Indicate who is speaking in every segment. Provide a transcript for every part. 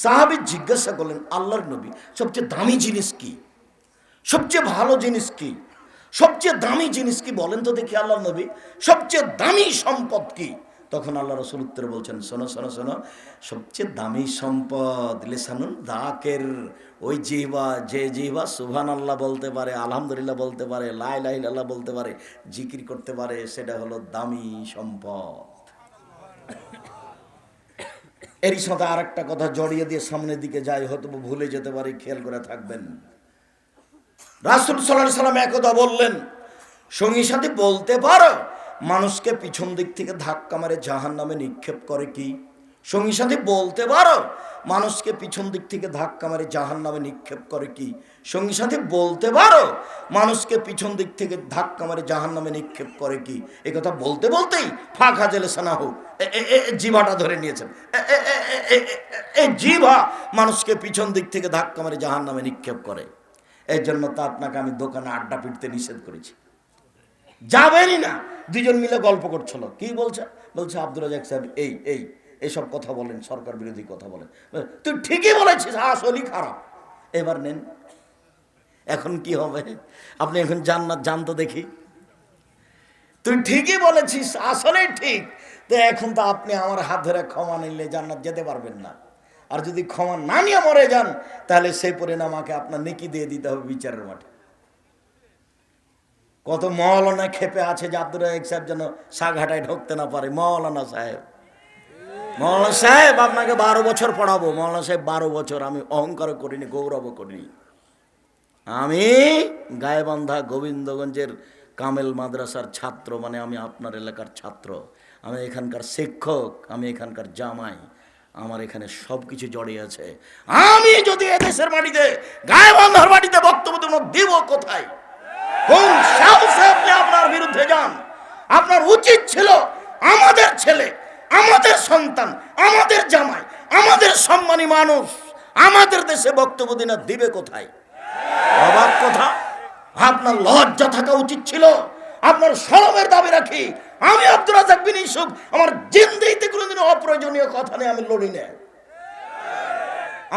Speaker 1: সাহাবি জিজ্ঞাসা করলেন, আল্লাহর নবী, সবচেয়ে দামি জিনিস কি? সবচেয়ে ভালো জিনিস কি? সবচেয়ে দামি জিনিস কি বলেন তো দেখি আল্লাহর নবী, সবচেয়ে দামি সম্পদ কি? তখন আল্লাহ রসুল উত্তরে বলছেন, শোনো শোনো শোনো, সবচেয়ে দামি সম্পদ লেসানুন দাকের, ওই জিহবা, যে জিহবা সুভান আল্লাহ বলতে পারে, আলহামদুলিল্লাহ বলতে পারে লাই লাই আল্লাহ বলতে পারে, জিকির করতে পারে, সেটা হলো দামি সম্পদ। এরই সাথে আর একটা কথা জড়িয়ে দিয়ে সামনের দিকে যাই হয়তো ভুলে যেতে পারি, খেয়াল করে থাকবেন। রাসুল সাল্লাহ সাল্লাম একদা বললেন, সঙ্গী সাথে, বলতে পারো, মানুষকে পিছন দিক থেকে ধাক্কা মারে জাহান নামে নিক্ষেপ করে কি? সঙ্গী সাথে বলতে পারো? মানুষকে পিছন দিক থেকে ধাক্কা মারে জাহান নামে নিক্ষেপ করে কি? সঙ্গী সাথে বলতে পারো? মানুষকে পিছন দিক থেকে ধাক্কা মারে জাহান নামে নিক্ষেপ করে কি? এ কথা বলতে বলতেই ফাঁকা জেলে সানা হোক। জিভাটা ধরে নিয়েছেন। এই জিভা মানুষকে পিছন দিক থেকে ধাক্কা মারে জাহান নামে নিক্ষেপ করে। এই জন্য তো আপনাকে আমি দোকানে আড্ডা পিটতে নিষেধ করেছি। যাবেনই না। দুজন মিলে গল্প করছিল। কি বলছে? বলছে আব্দুল রাজাক সাহেব, এই এই এসব কথা বলেন, সরকার বিরোধী কথা বলেন। তুই ঠিকই বলেছিস আসলই খারাপ। এবার নেন। এখন কি হবে? আপনি এখন জান্নাত জানতো দেখি। তুই ঠিকই বলেছিস, আসলেই ঠিক। তো এখন তো আপনি আমার হাত ধরে ক্ষমা নিলে জান্নাত যেতে পারবেন না। আর যদি ক্ষমা না নিয়ে মরে যান, তাহলে সেই পরিণাম আমাকে আপনার নেকি দিয়ে দিতে হবে বিচারের মাঠে। কত মহলানা খেপে আছে যে আব্দুর সাহেব যেন সাঘাটায় ঢুকতে না পারে। মৌলানা সাহেব। মৌলানা সাহেব, আপনাকে বারো বছর পড়াবো। মৌলানা সাহেব, বারো বছর। আমি অহংকার করিনি গৌরবও করিনি। আমি গায়েবান্ধা গোবিন্দগঞ্জের কামেল মাদ্রাসার ছাত্র মানে আমি আপনার এলাকার ছাত্র। আমি এখানকার শিক্ষক, আমি এখানকার জামাই। আমার এখানে সব কিছু জড়িয়ে আছে। আমি যদি এদেশের মাটিতে, গায়েবান্ধার মাটিতে বক্তব্য দেব, দিব কোথায়? কোন সাহসে আপনি আপনার বিরুদ্ধে যান? আপনার উচিত ছিল আমাদের ছেলে আমাদের সন্তান, আমাদের জামাই, আমাদের সম্মানী মানুষ, আমাদের দেশে বক্তব্য দিনা দিবে কোথায়? অবাক কথা, আপনার লজ্জা থাকা উচিত ছিল। আপনার সরমের দাবি রাখি। আমি আব্দুল রাজাক বিন ইউসুফ, আমার জিন্দেইতে কোনোদিন অপ্রয়োজনীয় কথা নিয়ে আমি লড়ি না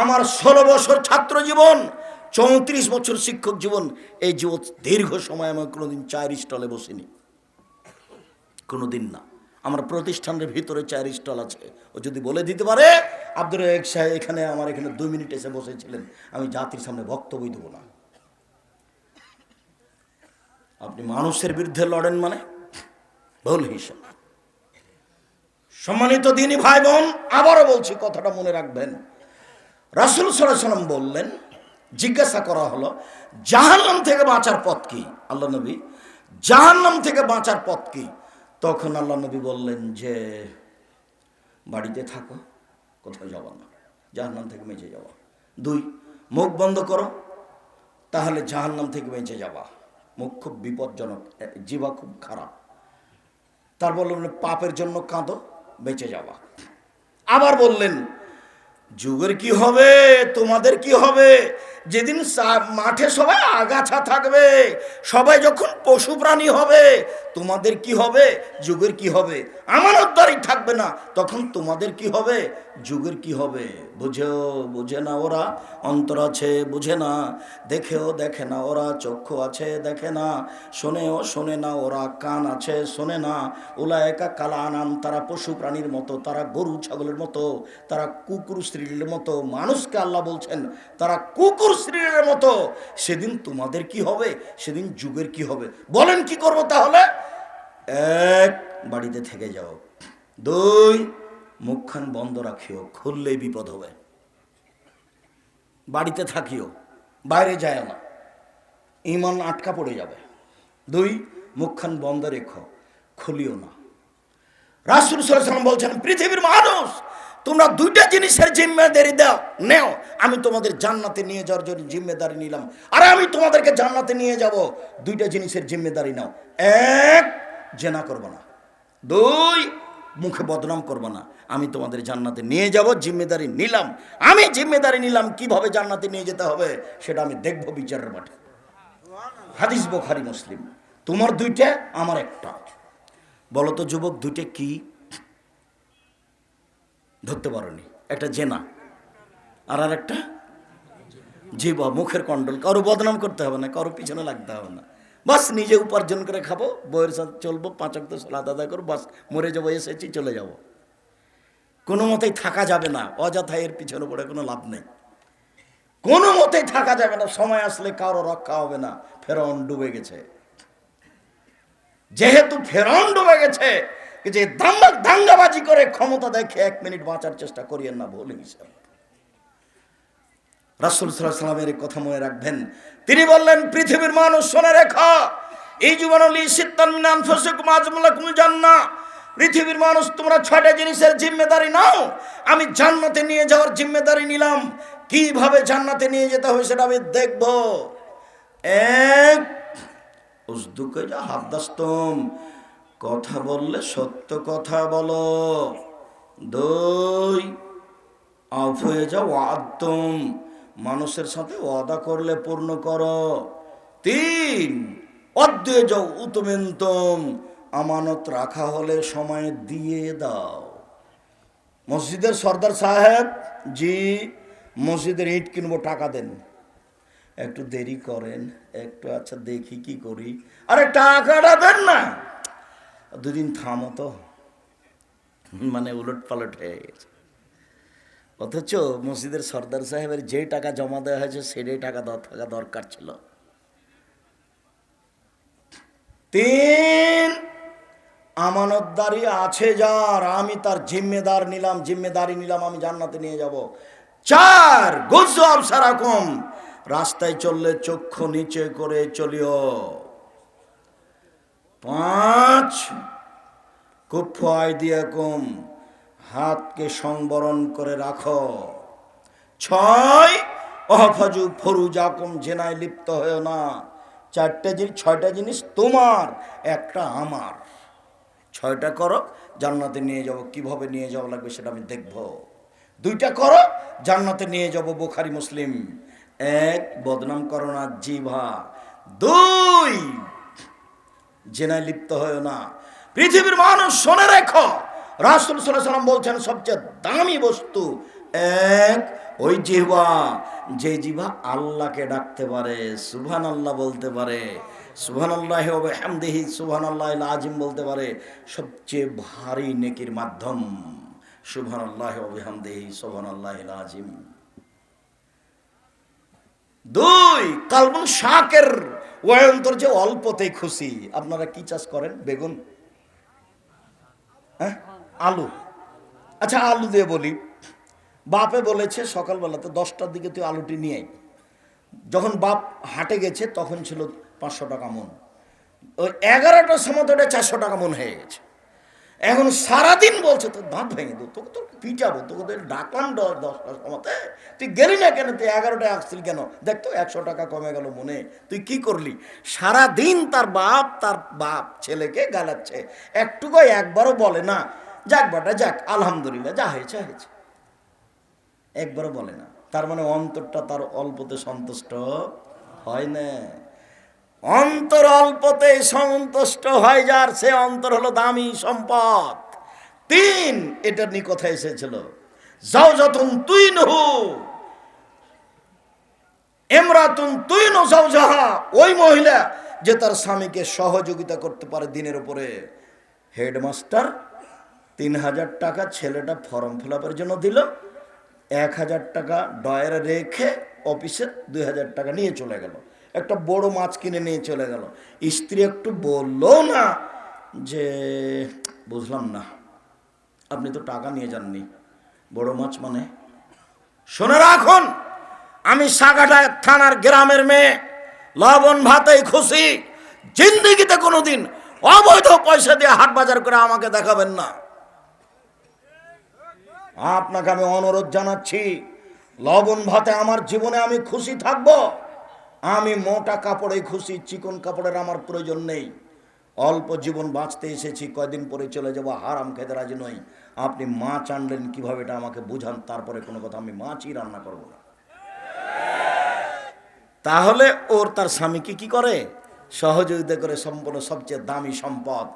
Speaker 1: আমার ষোলো বছর ছাত্র জীবন, চৌত্রিশ বছর শিক্ষক জীবন, এই জীবন দীর্ঘ সময় আমি কোনোদিন চায়ের স্টলে বসিনি। কোনোদিন না। আমার প্রতিষ্ঠানের ভিতরে চায়ের স্টল আছে। ও যদি বলে দিতে পারে আব্দুল রাজাক সাহেব এখানে আমার এখানে দুই মিনিট এসে বসেছিলেন, আমি জাতির সামনে বক্তব্যই দেবো না। আপনি মানুষের বিরুদ্ধে লড়েন মানে? ভুল হিসাব। সম্মানিত দিনী ভাই বোন আবারও বলছি, কথাটা মনে রাখবেন। রাসুল সাল্লাম বললেন, জিজ্ঞাসা করা হলো, জাহান্নাম থেকে বাঁচার পথ কি? আল্লাহ নবী, জাহান্নাম থেকে বাঁচার পথ কি? তখন আল্লাহ নবী বললেন যে, বাড়িতে থাকো, কোথাও যাব না। জাহান্নাম থেকে বেঁচে যাওয়া দুই, মুখ বন্ধ করো, তাহলে জাহান্নাম থেকে বেঁচে যাওয়া মুখ খুব বিপজ্জনক জীবা খুব খারাপ। তার বললেন, পাপের জন্য কাঁদো, বেঁচে যাওয়া আবার বললেন যুগের কি হবে? তোমাদের কি হবে? যেদিন মাঠে সবাই আগাছা থাকবে, সবাই যখন পশু প্রাণী হবে, তোমাদের কি হবে? যুগের কি হবে? আমানতদারি থাকবে না। তখন তোমাদের কি হবে? যুগের কি হবে? বুঝেও বুঝে না ওরা, অন্তর আছে বুঝে না। দেখেও দেখে না ওরা, চক্ষু আছে দেখে না। শোনেও শোনে না ওরা, কান আছে শোনে না। ওলা একা কালা আনাম তারা পশু প্রাণীর মতো, তারা গরু, ছাগলের মতো, তারা কুকুর স্ত্রীর মতো, মানুষকে আল্লাহ বলছেন, তারা কুকুর স্ত্রীর মতো, সেদিন তোমাদের কি হবে? সেদিন যুগের কি হবে? বলেন কি করব তাহলে? এক, বাড়িতে থেকে যাও। দুই, মুখখান বন্ধ রাখিও, খুললেই বিপদ হবে। বাড়িতে থাকিও, বাইরে যায় না। ইমান আটকা পড়ে যাবে। দুই, মুখখান বন্ধ রেখো, খুলিও না। রাসুল সাল্লাম বলছেন, পৃথিবীর মানুষ তোমরা দুইটা জিনিসের জিম্মেদারি দাও। নেও, আমি তোমাদের জান্নাতে নিয়ে যাওয়ার জন্য জিম্মেদারি নিলাম। আর আমি তোমাদেরকে জান্নাতে নিয়ে যাব। দুইটা জিনিসের জিম্মেদারি নাও। এক, জেনা করব না। দুই, মুখে বদনাম করব না। আমি তোমাদের জান্নাতে নিয়ে যাব, জিম্মেদারি নিলাম। আমি জিম্মেদারি নিলাম কীভাবে জান্নাতে নিয়ে যেতে হবে, সেটা আমি দেখব বিচারের মাঠে। হাদিস বোখারি, মুসলিম। তোমার দুইটা, আমার একটা। বলো তো যুবক, দুইটা কি? ধরতে পারোনি। একটা জেনা। আর আর একটা জিবা মুখের কন্ট্রোল কারও বদনাম করতে হবে না, কারও পিছনে লাগতে হবে না। বাস, নিজে উপার্জন করে খাব বইয়ের সাথে চলবো পাঁচক তো সালাদ আদায় করব, বাস, মরে যাব, এসেছি, চলে যাব। কোনো মতেই থাকা যাবে না, অযথা এর পিছনে পড়ে কোনো লাভ নেই। কোনো মতেই থাকা যাবে না, সময় আসলে কারও রক্ষা হবে না ফেরন ডুবে গেছে। যেহেতু ফেরন ডুবে গেছে যে দাঙ্গা দাঙ্গাবাজি করে ক্ষমতা দেখে এক মিনিট বাঁচার চেষ্টা করিয়েন না ভুল হিসাব। রাসুল সাল্লামের কথা মনে রাখবেন। তিনি বললেন, পৃথিবীর মানুষ শোনে রেখা, এই জীবনলি সিদ্ধান মিনান ফসুক মাজমুলাকুল জান্না পৃথিবীর মানুষ, তোমরা ছয়টা জিনিসের জিম্মেদারি নাও, আমি জান্নাতে নিয়ে যাওয়ার জিম্মেদারি নিলাম। কীভাবে জান্নাতে নিয়ে যেতে হবে সেটা আমি দেখব। এক উজদুকে যা হাবদাস্তম কথা বললে সত্য কথা বলো। দুই, অফ হয়ে যাও আদম মানুষের সাথে ওয়াদা করলে পূর্ণ করো। তিন, অদ্বয়ে যাও উতমেন্তম আমানত রাখা হলে সময় দিয়ে দাও। মসজিদের সর্দার সাহেব, জি, মসজিদের ইট কিনবো, টাকা দেন। একটু দেরি করেন, একটু আচ্ছা দেখি কি করি। আরে টাকাটা দেন না! দুদিন থামো তো। মানে উলট পালট হয়ে গেছে। অথচ মসজিদের সর্দার সাহেবের যে টাকা জমা দেওয়া হয়েছে, সেটাই টাকা থাকা দরকার ছিল। তিন আমানতদারি আছে যার, আমি তার জিম্মেদার নিলাম, জিম্মেদারি নিলাম, আমি জান্নাতে নিয়ে যাব। চার গুজব সারাকম। রাস্তায় চললে চক্ষু নিচে করে চলিও। পাঁচ। কুফ দিয়ে কম হাতকে সংবরণ করে রাখো। ছয় অহফাজু ফরুজাকুম, জেনায় লিপ্ত হয়েও না। চারটে জিনিস ছয়টা জিনিস তোমার, একটা আমার। ছয়টা করো, জান্নাতে নিয়ে যাব। কীভাবে নিয়ে যাওয়া লাগবে সেটা আমি দেখব। দুইটা করো, জান্নাতে নিয়ে যাব বোখারি মুসলিম। এক, বদনাম করো না জিভা দুই জেনায় লিপ্ত হয় না। পৃথিবীর মানুষ শোনে রেখো, রাসুল সাল্লাম বলছেন, সবচেয়ে দামি বস্তু এক ওই জিহ্বা, যে জিভা আল্লাহকে ডাকতে পারে সুভান আল্লাহ বলতে পারে সুবহান আল্লাহ হামদেহি সুবহান আল্লাহ আজিম বলতে পারে, সবচেয়ে ভারী নেকির মাধ্যম সুবহান আল্লাহ হামদেহি সুবহান আল্লাহ আজিম দুই কালবন শাকের ওয়ন্তর যে অল্পতেই খুশি। আপনারা কি চাষ করেন? বেগুন? হ্যাঁ? আলু। আচ্ছা আলু দিয়ে বলি। বাপে বলেছে, সকালবেলাতে দশটার দিকে তুই আলুটি নিয়ে। যখন বাপ হাটে গেছে, তখন ছিল পাঁচশো টাকা মন। ওই এগারোটার সময় তো ওটা চারশো টাকা মন হয়ে গেছে। এখন সারাদিন বলছে, তোর দাঁত ভেঙে দেবো তোকে তোর পিটাবো, তোকে তো ডাকলাম দশ দশটার সময়তে তুই গেলি না কেন? তুই এগারোটায় আসছিল কেন? দেখ তো, একশো টাকা কমে গেল মনে, তুই কি করলি? সারাদিন তার বাপ তার বাপ ছেলেকে গালাচ্ছে, একটুকু একবারও বলে না। যাক বাটা, যাক, আলহামদুলিল্লাহ, যা হয়েছে হয়েছে। একবারও বলে না। তার মানে অন্তরটা তার অল্পতে সন্তুষ্ট হয় না। অন্তর অল্পতে সন্তুষ্ট হয় যার, সে অন্তর হলো দামি সম্পদ। তিন এটার নিয়ে কথা এসেছিল। যাও যতন তুই নহু এমরাতুন তুই নো যাও যাহা ওই মহিলা যে তার স্বামীকে সহযোগিতা করতে পারে দিনের উপরে। হেডমাস্টার তিন হাজার টাকা ছেলেটা ফর্ম ফিল জন্য দিল। এক হাজার টাকা ডয়ারে রেখে অফিসে দুই হাজার টাকা নিয়ে চলে গেল। একটা বড় মাছ কিনে নিয়ে চলে গেল। স্ত্রী একটু বলল, না, যে, বুঝলাম না। আপনি তো টাকা নিয়ে যাননি। বড় মাছ মানে? শোনে রাখুন, আমি সাগাটা থানার গ্রামের মেয়ে। লবণ ভাতেই খুশি। জিন্দিগিতে কোনোদিন অবৈধ পয়সা দিয়ে হাট বাজার করে আমাকে দেখাবেন না। আপনাকে আমি অনুরোধ জানাচ্ছি, লবণ ভাতে আমার জীবনে আমি খুশি থাকব। আমি মোটা কাপড়ে খুশি চিকন কাপড়ের আমার প্রয়োজন নেই। অল্প জীবন বাঁচতে এসেছি, কয়দিন পরে চলে যাব, হারাম খেতে রাজি নই। আপনি মাছ আনলেন কীভাবে এটা আমাকে বুঝান, তারপরে কোনো কথা, আমি মাছই রান্না করব না। তাহলে ওর তার স্বামীকে কি করে? সহযোগিতা করে সম্পূর্ণ সবচেয়ে দামি সম্পদ।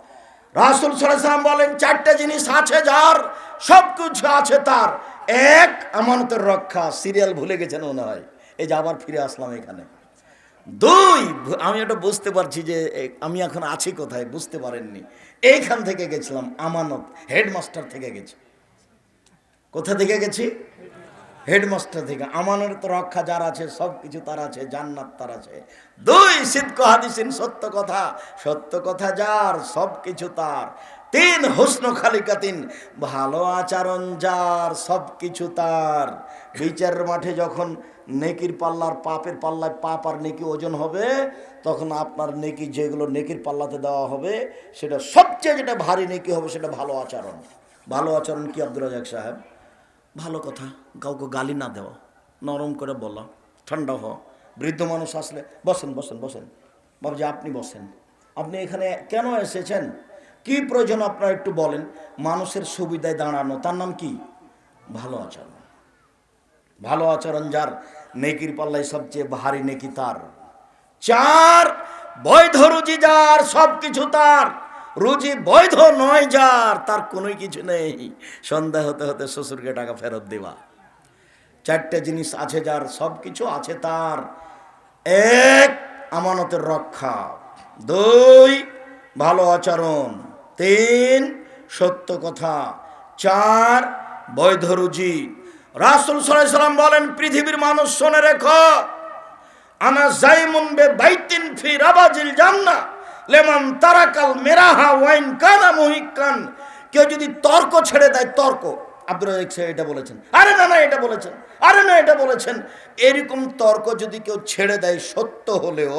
Speaker 1: রাসুল সাল্লাম বলেন, চারটে জিনিস আছে যার সব কিছু আছে তার। এক, আমানতের রক্ষা। সিরিয়াল ভুলে গেছেন মনে হয়। এই যে আবার ফিরে আসলাম এখানে। দুই, আমি এটা বুঝতে পারছি যে আমি এখন আছি কোথায় বুঝতে পারেননি। এইখান থেকে গেছিলাম, আমানত, হেডমাস্টার থেকে গেছি। কোথা থেকে গেছি? হেডমাস্টার থেকে। আমানের তো রক্ষা যার আছে, সব কিছু তার আছে, জান্নাত তার আছে। দুই সিদ্ধ হাদিসিন, সত্য কথা। সত্য কথা যার, সব কিছু তার। তিন, হুসন খালিকা তিন ভালো আচরণ যার, সব কিছু তার। বিচারের মাঠে যখন নেকির পাল্লার পাপের পাল্লায় পাপ আর নেকি ওজন হবে, তখন আপনার নেকি যেগুলো নেকির পাল্লাতে দেওয়া হবে, সেটা সবচেয়ে যেটা ভারী নেকি হবে সেটা ভালো আচরণ। ভালো আচরণ কি আব্দুল রাজাক সাহেব? ভালো কথা, কাউকে গালি না দেওয়া, নরম করে বলা, ঠান্ডা হওয়া। বৃদ্ধ মানুষ আসলে, বসেন বসেন বসেন। বাবুজি, আপনি বসেন। আপনি এখানে কেন এসেছেন? কি প্রয়োজন আপনারা একটু বলেন। মানুষের সুবিধায় দাঁড়ানো, তার নাম কি? ভালো আচরণ। ভালো আচরণ যার নেকির পাল্লাই সবচেয়ে ভারী নেকি তার। চার, বৈধ রুজি যার সব কিছু তার। রুজি বৈধ নয় যার, তার কোনোই কিছু নেই। সন্ধ্যা হতে হতে শ্বশুরকে টাকা ফেরত দেওয়া। চারটে জিনিস আছে যার সব কিছু আছে তার। এক, আমানতের রক্ষা। দুই, ভালো আচরণ। তিন, সত্য কথা। চার, বৈধ রুজি। রাসুল সাল্লাম বলেন, পৃথিবীর মানুষ শোনে রেখ, আনা জাইমুন বে বাইতিন ফি রাবাজিল জান্না লেমন তারাকাল মেরাহা ওয়াইন কানা মুহিকান কেউ যদি তর্ক ছেড়ে দেয়, তর্ক। আব্দুল রাজাক সাহেব এটা বলেছেন। আরে না না, এটা বলেছেন। আরে না, এটা বলেছেন। এরকম তর্ক যদি কেউ ছেড়ে দেয়, সত্য হলেও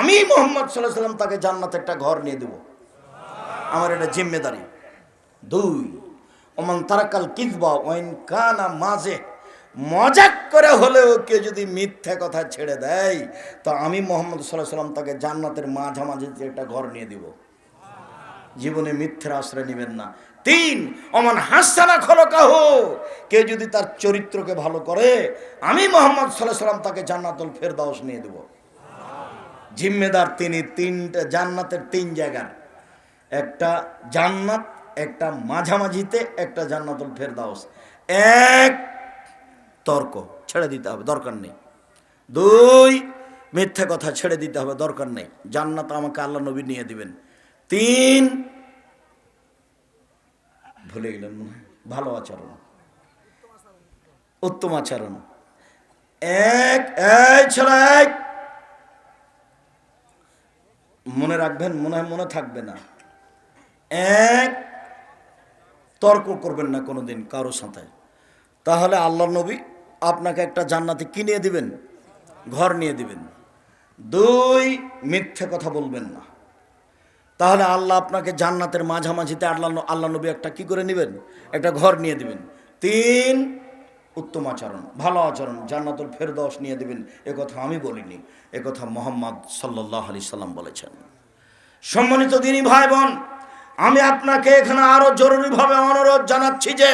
Speaker 1: আমি মোহাম্মদ সাল্লাহ সাল্লাম তাকে জান্নাতে একটা ঘর নিয়ে দেব। আমার এটা জিম্মেদারি। দুই ওমান তারাকাল কিদবা, ওয়াইন কানা মাঝে। মজাক করে হলেও কেউ যদি মিথ্যা কথা ছেড়ে দেয়, তো আমি মোহাম্মদ সাল্লাহ সাল্লাম তাকে জান্নাতের মাঝামাঝি একটা ঘর নিয়ে দিব। জীবনে মিথ্যের আশ্রয় নেবেন না। তিন অমান হাসানা খলকাহ, কেউ যদি তার চরিত্রকে ভালো করে, আমি মোহাম্মদ সাল্লাহ সাল্লাম তাকে জান্নাতুল ফেরদাউস নিয়ে দেব। জিম্মেদার তিনি তিনটা, জান্নাতের তিন জায়গার। একটা জান্নাত একটা মাঝামাঝিতে একটা জান্নাতুল ফেরদাউস। এক, তর্ক, ছেড়ে দিতে হবে, দরকার নেই। দুই, মিথ্যা কথা ছেড়ে দিতে হবে, দরকার নেই। জান্নাত আমাকে আল্লাহ নবী নিয়ে দিবেন। তিন, ভুলে গেলেন ভালো আচরণ। উত্তম আচরণ। এক ছেলে এক মনে রাখবেন, মনে মনে থাকবে না। এক তর্ক করবেন না কোনো দিন কারও সাথে। তাহলে আল্লাহ নবী আপনাকে একটা জান্নাতে কিনে দিবেন? ঘর নিয়ে দিবেন। দুই, মিথ্যে কথা বলবেন না। তাহলে আল্লাহ আপনাকে জান্নাতের মাঝামাঝিতে আল্লাহ আল্লাহ নবী একটা কি করে নেবেন? একটা ঘর নিয়ে দিবেন। তিন, উত্তম আচরণ, ভালো আচরণ, জান্নাতুল ফেরদৌস নিয়ে দিবেন। কথা আমি বলিনি কথা মোহাম্মদ সাল্লাহ আলি সাল্লাম বলেছেন। সম্মানিত দিনী ভাই বোন আমি আপনাকে এখানে আরও জরুরিভাবে অনুরোধ জানাচ্ছি যে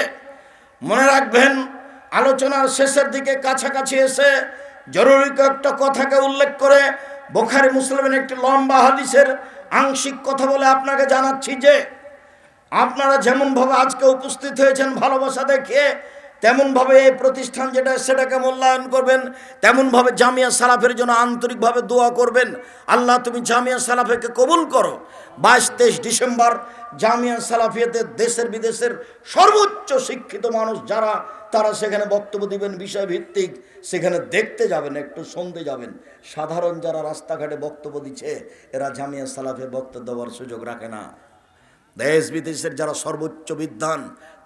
Speaker 1: মনে রাখবেন, আলোচনার শেষের দিকে কাছাকাছি এসে জরুরি কয়েকটা কথাকে উল্লেখ করে বোখারি মুসলিমের একটি লম্বা হাদিসের আংশিক কথা বলে আপনাকে জানাচ্ছি যে আপনারা যেমনভাবে আজকে উপস্থিত হয়েছেন, ভালোবাসা দেখিয়ে তেমনভাবে এই প্রতিষ্ঠান যেটা, সেটাকে মূল্যায়ন করবেন। তেমনভাবে জামিয়া সালাফের জন্য আন্তরিকভাবে দোয়া করবেন। আল্লাহ, তুমি জামিয়া সালাফেকে কবুল করো। বাইশ তেইশ ডিসেম্বর, জামিয়া সালাফিয়াতে দেশের বিদেশের সর্বোচ্চ শিক্ষিত মানুষ যারা, তারা সেখানে বক্তব্য দিবেন বিষয়ভিত্তিক। সেখানে দেখতে যাবেন, একটু শুনতে যাবেন। সাধারণ যারা রাস্তাঘাটে বক্তব্য দিচ্ছে, এরা জামিয়া সালাফে বক্তব্য দেওয়ার সুযোগ রাখে না। দেশ বিদেশের যারা সর্বোচ্চ বিদ্বান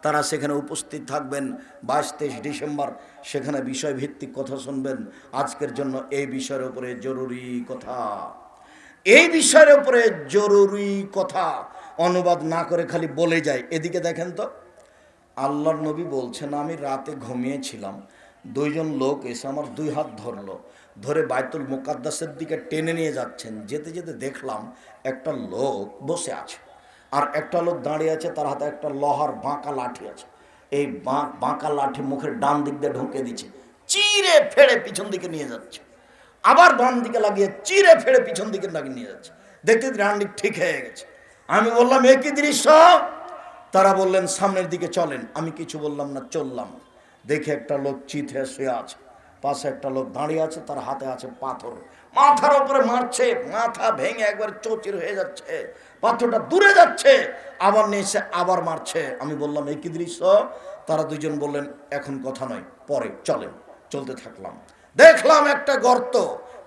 Speaker 1: তারা সেখানে উপস্থিত থাকবেন। বাইশ তেইশ ডিসেম্বর সেখানে বিষয়ভিত্তিক কথা শুনবেন। আজকের জন্য এই বিষয়ের উপরে জরুরি কথা। এই বিষয়ের উপরে জরুরি কথা। অনুবাদ না করে খালি বলে যায়। এদিকে দেখেন তো, আল্লাহর নবী বলছেন, আমি রাতে ঘুমিয়েছিলাম। দুইজন লোক এসে আমার দুই হাত ধরলো। ধরে বাইতুল মুকাদ্দাসের দিকে টেনে নিয়ে যাচ্ছেন। যেতে যেতে দেখলাম একটা লোক বসে আছে। আর একটা লোক দাঁড়িয়ে আছে, তার হাতে একটা লোহার বাঁকা লাঠি আছে। এই বাঁকা লাঠি মুখের ডান দিক দিয়ে ঢুকে দিচ্ছে, চিরে ফেড়ে পিছন দিকে নিয়ে যাচ্ছে। আবার ডান দিকে লাগিয়ে চিরে ফেড়ে পিছন দিকে লাগিয়ে নিয়ে যাচ্ছে। দেখতে ডান দিক ঠিক হয়ে গেছে। আমি বললাম, এ কি দৃশ্য? তারা বললেন, সামনের দিকে চলেন। আমি কিছু বললাম না, চললাম। দেখে একটা লোক চিথে শুয়ে আছে। পাশে একটা লোক দাঁড়িয়ে আছে, তার হাতে আছে পাথর। মাথার উপরে মারছে, মাথা ভেঙে একবার চৌচির হয়ে যাচ্ছে। পাথরটা দূরে যাচ্ছে, আবার নিয়ে এসে আবার মারছে। আমি বললাম, এই কি দৃশ্য? তারা দুজন বললেন, এখন কথা নয়, পরে, চলেন। চলতে থাকলাম। দেখলাম একটা গর্ত,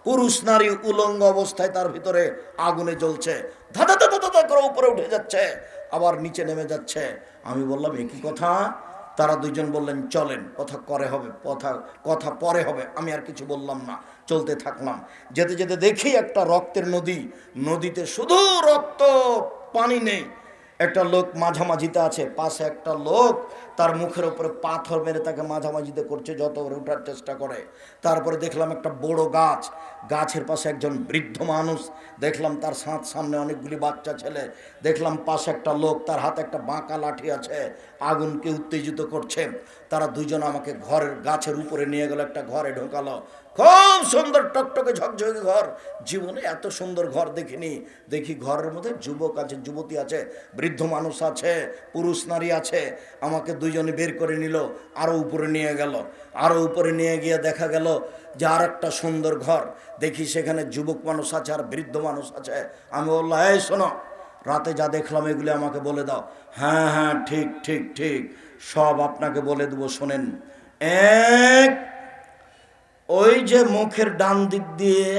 Speaker 1: পুরুষ, নারী, উলঙ্গ অবস্থায় তার ভিতরে আগুনে জ্বলছে। ধাতা ধাঁধা ধাঁধা করে উপরে উঠে যাচ্ছে, আবার নিচে নেমে যাচ্ছে। আমি বললাম একই কথা? তারা দুইজন বললেন, চলেন, কথা করে হবে, কথা কথা পরে হবে। আমি আর কিছু বললাম না, চলতে থাকলাম। যেতে যেতে দেখি একটা রক্তের নদী, নদীতে শুধু রক্ত, পানি নেই। একটা লোক মাঝামাঝিতে আছে, পাশে একটা লোক তার মুখের উপরে পাথর মেরে তাকে মাঝামাঝিতে করছে, যত ওঠার চেষ্টা করে। তারপরে দেখলাম একটা বড় গাছ। গাছের পাশে একজন বৃদ্ধ মানুষ। দেখলাম তার সাঁত সামনে অনেকগুলি বাচ্চা ছেলে। দেখলাম পাশে একটা লোক, তার হাতে একটা বাঁকা লাঠি আছে। আগুনকে উত্তেজিত করছে। তারা দুজন আমাকে ঘরের গাছের উপরে নিয়ে গেল, একটা ঘরে ঢোকালো। খুব সুন্দর টকটকে ঝকঝকে ঘর। জীবনে এত সুন্দর ঘর দেখিনি। দেখি ঘরের মধ্যে যুবক আছে, যুবতী আছে, বৃদ্ধ মানুষ আছে, পুরুষ নারী আছে। আমাকে দুইজনে বের করে নিল আরও উপরে নিয়ে গেল। আরও উপরে নিয়ে গিয়ে দেখা গেল যে আর একটা সুন্দর ঘর। দেখি সেখানে যুবক মানুষ আছে আর বৃদ্ধ মানুষ আছে। আমি বললাম, এই শোনো, রাতে যা দেখলাম এগুলি আমাকে বলে দাও। হ্যাঁ হ্যাঁ ঠিক ঠিক ঠিক, সব আপনাকে বলে দেবো, শোনেন। এক, ওই যে মুখের ডান দিক দিয়ে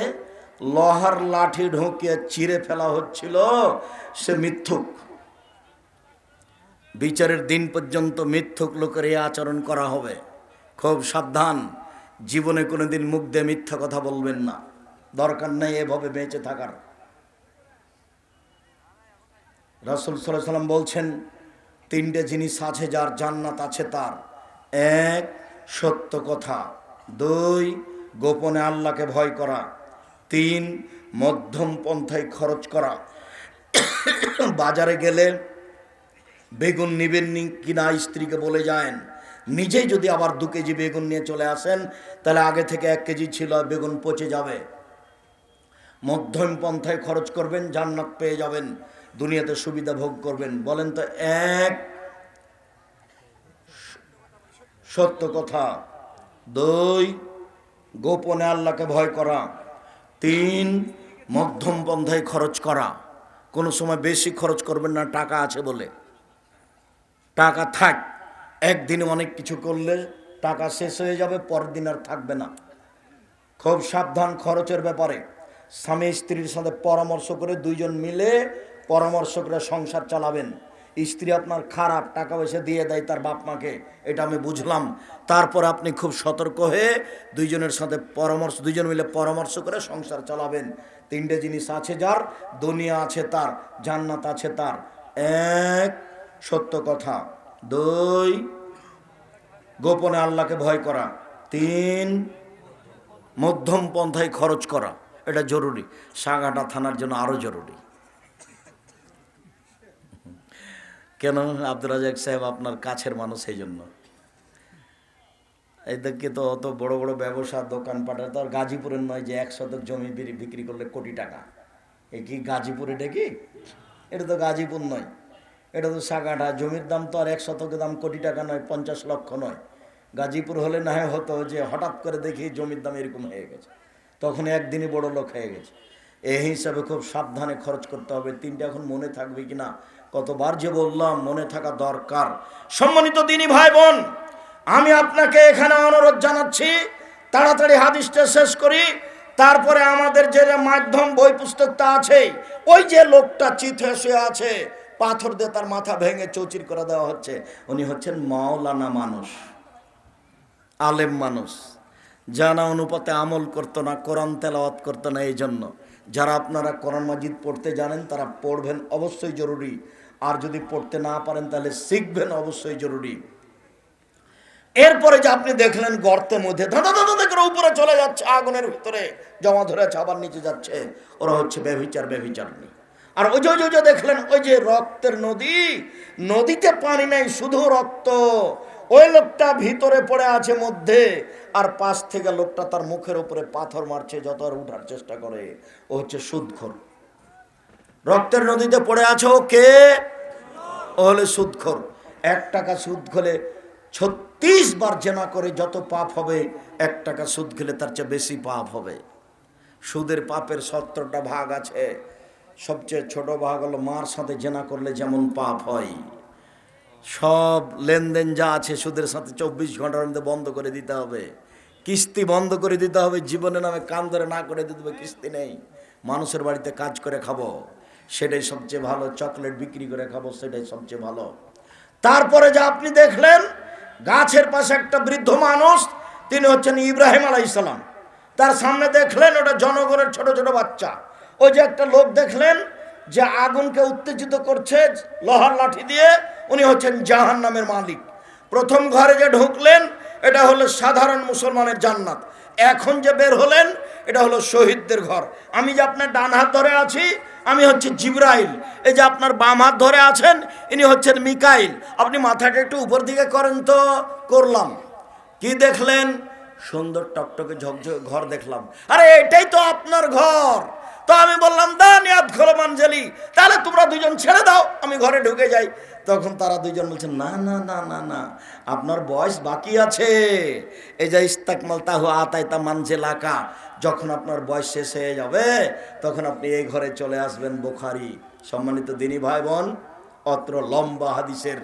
Speaker 1: লোহার লাঠি ঢুকিয়ে চিরে ফেলা হচ্ছিল, সে মিথ্যুক। বিচারের দিন পর্যন্ত মিথ্যুক লোকের এই আচরণ করা হবে। খুব সাবধান। জীবনে কোনোদিন মুখ দিয়ে মিথ্যা কথা বলবেন না। দরকার নেই এভাবে বেঁচে থাকার। রাসুল সাল্লাহ সাল্লাম বলছেন, তিনটে জিনিস আছে যার জান্নাত আছে তার। এক, সত্য কথা। দুই, গোপনে আল্লাহকে ভয় করা। তিন মধ্যম পন্থায় খরচ করা। বাজারে গেলে বেগুন নিবেন নি কিনা স্ত্রীকে বলে যায়েন। নিজেই যদি আবার দু কেজি বেগুন নিয়ে চলে আসেন, তাহলে আগে থেকে এক কেজি ছিল বেগুন পচে যাবে। মধ্যম পন্থায় খরচ করবেন, জান্নাত পেয়ে যাবেন, দুনিয়াতে সুবিধা ভোগ করবেন। বলেন তো এক সত্য কথা, দুই গোপনে আল্লাহকে ভয় করা, তিন মধ্যম পন্থায় খরচ করা। কোনো সময় বেশি খরচ করবেন না, টাকা আছে বলে। টাকা থাক, একদিনে অনেক কিছু করলে টাকা শেষ হয়ে যাবে, পরের দিন আর থাকবে না। খুব সাবধান খরচের ব্যাপারে। স্বামী স্ত্রীর সাথে পরামর্শ করে দুইজন মিলে পরামর্শ করে সংসার চালাবেন। স্ত্রী আপনার খারাপ, টাকা পয়সা দিয়ে দেয় তার বাপ মাকে, এটা আমি বুঝলাম। তারপর আপনি খুব সতর্ক হয়ে দুইজনের সাথে পরামর্শ, দুইজন মিলে পরামর্শ করে সংসার চালাবেন। তিনটে জিনিস আছে যার, দুনিয়া আছে তার, জান্নাত আছে তার। এক সত্য কথা। দুই, গোপনে আল্লাহকে ভয় করা। তিন, মধ্যম পন্থায় খরচ করা। এটা জরুরি। সাগাটা থানার জন্য আরও জরুরি। কেন আব্দুল রাজাক সাহেব আপনার কাছের মানুষ এই জন্য? এদেরকে তো অত বড় বড় ব্যবসা, দোকানপাটে তো আর গাজীপুরের নয় যে এক শতক জমি বিক্রি- করলে কোটি টাকা। এ কি গাজীপুরে ডেকে এটা তো গাজীপুর নয়। এটা তো সাগাটা, জমির দাম তো আর এক শতকের দাম কোটি টাকা নয়, পঞ্চাশ লক্ষ নয়। গাজীপুর হলে না হতো যে হঠাৎ করে দেখি জমির দাম এরকম হয়ে গেছে। তখন একদিনই বড় লোক হয়ে গেছে। এই হিসাবে খুব সাবধানে খরচ করতে হবে। তিনটা এখন মনে থাকবে কিনা কতবার যে বললাম, মনে থাকা দরকার। সম্মানিত দিনী ভাই বোন আমি আপনাকে এখানে অনুরোধ জানাচ্ছি, তাড়াতাড়ি হাদিসটা শেষ করি। তারপরে আমাদের যে মাধ্যম, বই পুস্তকটা আছে, ওই যে লোকটা চিথে শুয়ে আছে পাথর দিয়ে তার মাথা ভেঙে চৌচির করে দেওয়া হচ্ছে। উনি হচ্ছেন মাওলানা মানুষ, আলেম মানুষ। জানা অনুপাতে আমল করতো না, কোরআন তেলাওয়াত করতো না, এই জন্য। যারা আপনারা কোরআন মাজিদ পড়তে জানেন, তারা পড়বেন অবশ্যই জরুরি। আর যদি পড়তে না পারেন, তাহলে শিখবেন অবশ্যই জরুরি। এরপরে যে আপনি দেখলেন গর্তের মধ্যে ধাঁধা ধাঁধা করে উপরে চলে যাচ্ছে, আগুনের ভিতরে জমা ধরে আছে আবার নিচে যাচ্ছে। ওরা হচ্ছে ব্যভিচার, ব্যভিচারণী। আর ওই যে যে দেখলেন, ওই যে রক্তের নদী, নদীতে পানি নাই, শুধু রক্ত। ওই লোকটা ভিতরে পড়ে আছে মধ্যে, আর পাশ থেকে লোকটা তার মুখের উপরে পাথর মারছে, যত আর উঠার চেষ্টা করে। ও হচ্ছে সুদখোর। রক্তের নদীতে পড়ে আছো কে? ও হলে সুদখোর। এক টাকা সুদ খেলে ছত্রিশ বার জেনা করে যত পাপ হবে, এক টাকা সুদ খেলে তার চেয়ে বেশি পাপ হবে। সুদের পাপের সত্তরটা ভাগ আছে। সবচেয়ে ছোট ভাগ হলো মার সাথে জেনা করলে যেমন পাপ হয়। সব লেনদেন যা আছে সুদের সাথে চব্বিশ ঘণ্টার মধ্যে বন্ধ করে দিতে হবে। কিস্তি বন্ধ করে দিতে হবে জীবনের নামে কান ধরে না করে দিতে হবে, কিস্তি নেই। মানুষের বাড়িতে কাজ করে খাব, সেটাই সবচেয়ে ভালো। চকলেট বিক্রি করে খাব, সেটাই সবচেয়ে ভালো। তারপরে যা আপনি দেখলেন, গাছের পাশে একটা বৃদ্ধ মানুষ, তিনি হচ্ছেন ইব্রাহিম আলাইসালাম তার সামনে দেখলেন ওটা জনগণের ছোট ছোট বাচ্চা। ওই যে একটা লোক দেখলেন যে আগুনকে উত্তেজিত করছে লোহার লাঠি দিয়ে, উনি হচ্ছেন জাহান নামের মালিক। প্রথম ঘরে যে ঢুকলেন, এটা হলো সাধারণ মুসলমানের জান্নাত। এখন যে বের হলেন, এটা হলো শহীদদের ঘর। আমি যে আপনার ডান হাত ধরে আছি, আমি হচ্ছে জিব্রাইল। এই যে আপনার বাম হাত ধরে আছেন, ইনি হচ্ছেন মিকাইল। আপনি মাথাটা একটু উপর দিকে করেন তো, করলাম। কি দেখলেন? সুন্দর টকটকে ঝকঝকে ঘর দেখলাম। আরে, এটাই তো আপনার ঘর! তো আমি বললাম, দা, নিয়াদ খোলো মানজালি তাহলে তোমরা দুজন ছেড়ে দাও, আমি ঘরে ঢুকে যাই। তখন তারা দুজন বলছেন, না না না না না, আপনার বয়স বাকি আছে। এই যে ইস্তাকমাল তাহু আতাইতা মানছে লাকা যখন আপনার বয়স শেষ হয়ে যাবে, তখন আপনি এই ঘরে চলে আসবেন বোখারি। সম্মানিত দিনী ভাই বোন অত্র লম্বা হাদিসের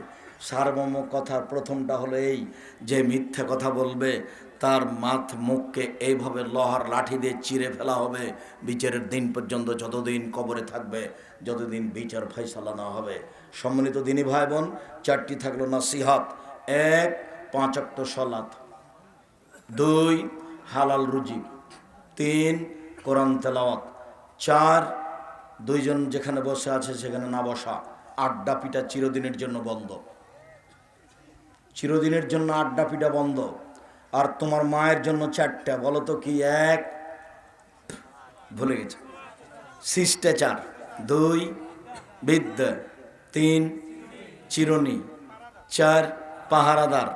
Speaker 1: সার্বম কথার প্রথমটা হলো এই যে মিথ্যা কথা বলবে তার মাথ মুখকে এইভাবে লোহার লাঠি দিয়ে চিরে ফেলা হবে। বিচারের দিন পর্যন্ত যতদিন কবরে থাকবে, যতদিন বিচার ফয়সালা না হবে। সম্মানিত দিনী ভাই বোন চারটি থাকল না নাসিহাত। এক, পাঁচ অক্ট সলাত। দুই, হালাল রুজি। তিন, কোরআন তেলাওয়াত। চার, দুইজন যেখানে বসে আছে সেখানে না বসা। আড্ডা পিটা চিরদিনের জন্য বন্ধ। চিরদিনের জন্য আড্ডা পিটা বন্ধ। আর তোমার মায়ের জন্য চারটা, বলো তো কি এক? ভুলে গেছে। শিষ্টাচার, দুই, বিদ্যা, তিন, চিরনি, চার, পাহারাদার।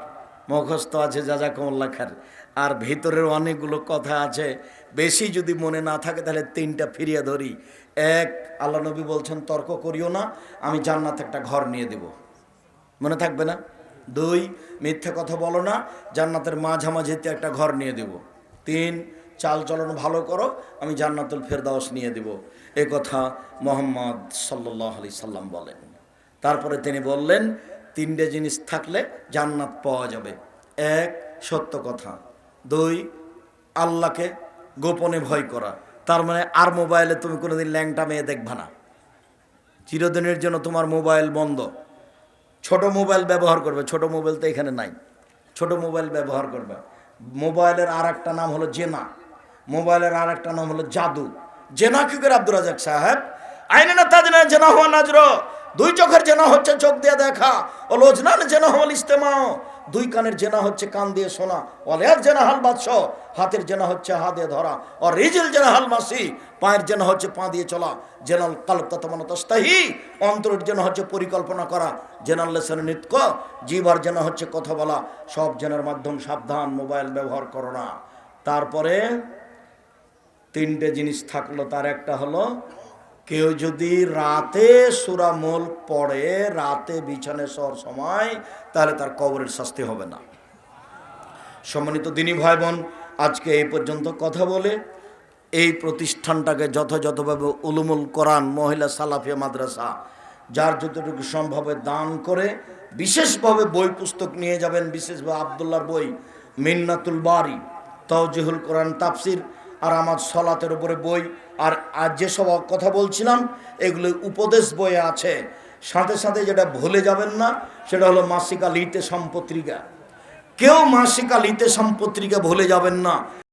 Speaker 1: মুখস্থ আছে যা যা কমল্লাখার আর ভিতরের অনেকগুলো কথা আছে। বেশি যদি মনে না থাকে তাহলে তিনটা ফিরিয়ে ধরি। এক, আল্লাহ নবী বলছেন, তর্ক করিও না, আমি জান্নাত একটা ঘর নিয়ে দেব। মনে থাকবে না? দুই, মিথ্যে কথা বলো না, জান্নাতের মাঝামাঝিতে একটা ঘর নিয়ে দেব। তিন, চাল চলন ভালো করো, আমি জান্নাতুল ফেরদাউস নিয়ে দেব। এ কথা মোহাম্মদ সাল্লাহ আলি সাল্লাম বলেন। তারপরে তিনি বললেন, তিনটে জিনিস থাকলে জান্নাত পাওয়া যাবে। এক, সত্য কথা। দুই, আল্লাহকে গোপনে ভয় করা। তার মানে আর মোবাইলে তুমি কোনোদিন ল্যাংটা মেয়ে দেখবা না। চিরদিনের জন্য তোমার মোবাইল বন্ধ। ছোট মোবাইল ব্যবহার করবে, ছোট মোবাইল তো এখানে নাই। ছোট মোবাইল ব্যবহার করবে। মোবাইলের আর একটা নাম হলো জেনা। মোবাইলের আর একটা নাম হলো জাদু। জেনা কি করে আব্দুল রাজাক সাহেব? আইনে না তাদের জেনা হওয়া নাজর। দুই চোখের জেনা হচ্ছে চোখ দিয়ে দেখা। ও লোজনান জেনা হল ইস্তেমাও দুই কানের জেনা হচ্ছে কান দিয়ে শোনা অলেয়ার জেনা হাল বাদশ হাতের জেনা হচ্ছে হাত দিয়ে ধরা ও রিজিল জেনা হাল মাসি পায়ের জেনা হচ্ছে পা দিয়ে চলা, জেনাল কালব ততমান তস্তাহি, অন্তরের জেনা হচ্ছে পরিকল্পনা করা, জেনাল লেসনের নৃত্য জিভার জেনা হচ্ছে কথা বলা, সব জেনার মাধ্যম সাবধান, মোবাইল ব্যবহার করো না। তারপরে তিনটে জিনিস থাকল, তার একটা হলো কেউ যদি রাতে সুরামল পড়ে, রাতে বিছানে শোয়ার সময়, তাহলে তার কবরের শাস্তি হবে না। সম্মানিত দিনী ভাই বোন আজকে এই পর্যন্ত কথা বলে এই প্রতিষ্ঠানটাকে যথাযথভাবে উলুমুল কোরআন, মহিলা সালাফিয়া মাদ্রাসা, যার যতটুকু সম্ভবে দান করে, বিশেষভাবে বই পুস্তক নিয়ে যাবেন, বিশেষভাবে আবদুল্লার বই, মিন্নাতুল বাড়ি তওজিহুল কোরআন তাফসির আর আমার সলাতের উপরে বই। আর আর যেসব কথা বলছিলাম, এগুলো উপদেশ বইয়ে আছে। সাথে সাথে যেটা ভুলে যাবেন না, সেটা হলো মাসিকা লিতে সম্পত্রিকা কেউ মাসিকা লিতে সম্পত্রিকা ভুলে যাবেন না।